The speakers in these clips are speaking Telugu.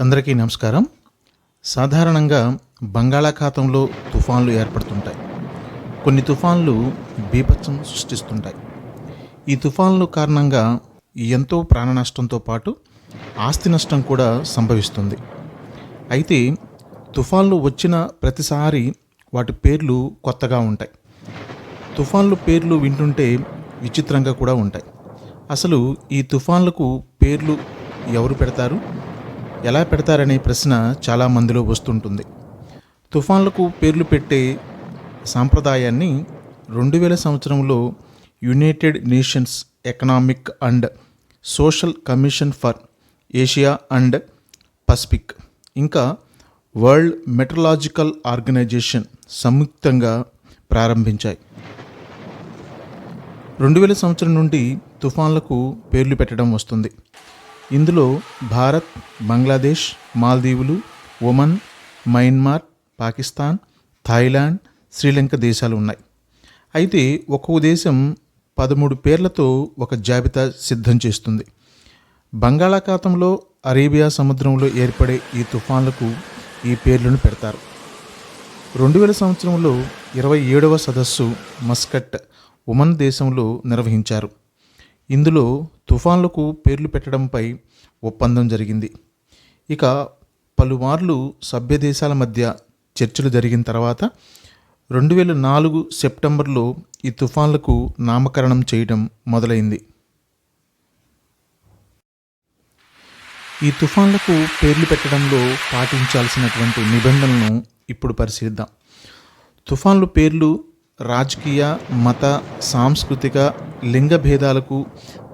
అందరికీ నమస్కారం. సాధారణంగా బంగాళాఖాతంలో తుఫాన్లు ఏర్పడుతుంటాయి. కొన్ని తుఫాన్లు బీభత్సం సృష్టిస్తుంటాయి. ఈ తుఫాన్ల కారణంగా ఎంతో ప్రాణ నష్టంతో పాటు ఆస్తి నష్టం కూడా సంభవిస్తుంది. అయితే తుఫాన్లు వచ్చిన ప్రతిసారి వాటి పేర్లు కొత్తగా ఉంటాయి. తుఫాన్లు పేర్లు వింటుంటే విచిత్రంగా కూడా ఉంటాయి. అసలు ఈ తుఫాన్లకు పేర్లు ఎవరు పెడతారు? ఎలా పెడతారనే ప్రశ్న చాలా మందిలో వస్తుంటుంది. తుఫాన్లకు పేర్లు పెట్టే సాంప్రదాయాన్ని రెండు వేల సంవత్సరంలో United Nations Economic and Social Commission for Asia and Pacific ఇంకా వరల్డ్ మెట్రలాజికల్ ఆర్గనైజేషన్ సంయుక్తంగా ప్రారంభించాయి. రెండు వేల సంవత్సరం నుండి తుఫాన్లకు పేర్లు పెట్టడం వస్తుంది. ఇందులో Bharat Bangladesh మాల్దీవులు Oman Myanmar Pakistan Thailand Sri Lanka దేశాలు ఉన్నాయి. అయితే ఒక్కో దేశం పదమూడు పేర్లతో ఒక జాబితా సిద్ధం చేస్తుంది. బంగాళాఖాతంలో అరేబియా సముద్రంలో ఏర్పడే ఈ తుఫాన్లకు ఈ పేర్లను పెడతారు. రెండు వేల సంవత్సరంలో ఇరవై ఏడవ సదస్సు మస్కట్ ఉమన్ దేశంలో నిర్వహించారు. ఇందులో తుఫాన్లకు పేర్లు పెట్టడంపై ఒప్పందం జరిగింది. ఇక పలుమార్లు సభ్య దేశాల మధ్య చర్చలు జరిగిన తర్వాత రెండు వేల నాలుగు సెప్టెంబర్లో ఈ తుఫాన్లకు నామకరణం చేయడం మొదలైంది. ఈ తుఫాన్లకు పేర్లు పెట్టడంలో పాటించాల్సినటువంటి నిబంధనలను ఇప్పుడు పరిశీలిద్దాం. తుఫాన్లు పేర్లు రాజకీయ మత సాంస్కృతిక లింగ భేదాలకు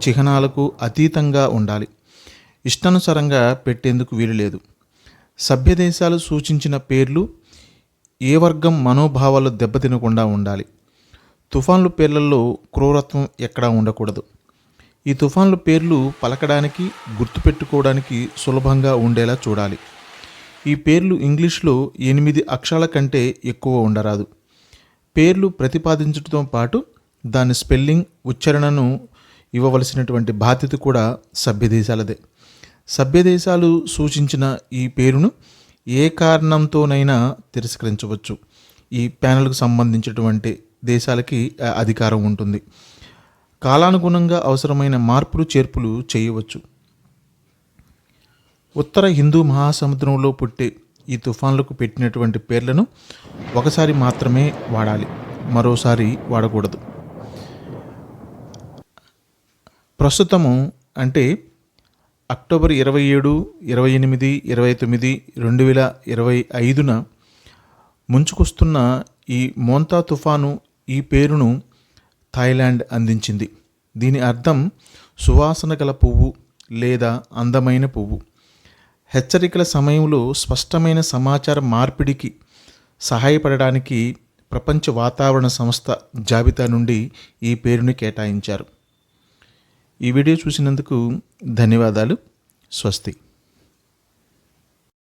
చిహ్నాలకు అతీతంగా ఉండాలి. ఇష్టానుసారంగా పెట్టేందుకు వీలు లేదు. సభ్య దేశాలు సూచించిన పేర్లు ఏ వర్గం మనోభావాలు దెబ్బతినకుండా ఉండాలి. తుఫాన్లు పేర్లలో క్రూరత్వం ఎక్కడా ఉండకూడదు. ఈ తుఫాన్ల పేర్లు పలకడానికి గుర్తుపెట్టుకోవడానికి సులభంగా ఉండేలా చూడాలి. ఈ పేర్లు ఇంగ్లీష్లో ఎనిమిది అక్షరాల కంటే ఎక్కువ ఉండరాదు. పేర్లు ప్రతిపాదించడంతో పాటు దాని స్పెల్లింగ్ ఉచ్చారణను ఇవ్వవలసినటువంటి బాధ్యత కూడా సభ్యదేశాలదే. సభ్యదేశాలు సూచించిన ఈ పేరును ఏ కారణంతోనైనా తిరస్కరించవచ్చు. ఈ ప్యానెల్కు సంబంధించినటువంటి దేశాలకి అధికారం ఉంటుంది. కాలానుగుణంగా అవసరమైన మార్పులు చేర్పులు చేయవచ్చు. ఉత్తర హిందూ మహాసముద్రంలో పుట్టే ఈ తుఫాన్లకు పెట్టినటువంటి పేర్లను ఒకసారి మాత్రమే వాడాలి. మరోసారి వాడకూడదు. ప్రస్తుతము అంటే అక్టోబర్ ఇరవై ఏడు ఇరవై ఎనిమిది ఇరవై తొమ్మిది రెండు వేల ఇరవై ఐదున ముంచుకొస్తున్న ఈ మోంతా తుఫాను ఈ పేరును థాయిలాండ్ అందించింది. దీని అర్థం సువాసన గల పువ్వు లేదా అందమైన పువ్వు. హెచ్చరికల సమయంలో స్పష్టమైన సమాచార మార్పిడికి సహాయపడడానికి ప్రపంచ వాతావరణ సంస్థ జాబితా నుండి ఈ పేరుని కేటాయించారు. ఈ వీడియో చూసినందుకు ధన్యవాదాలు. స్వస్తి.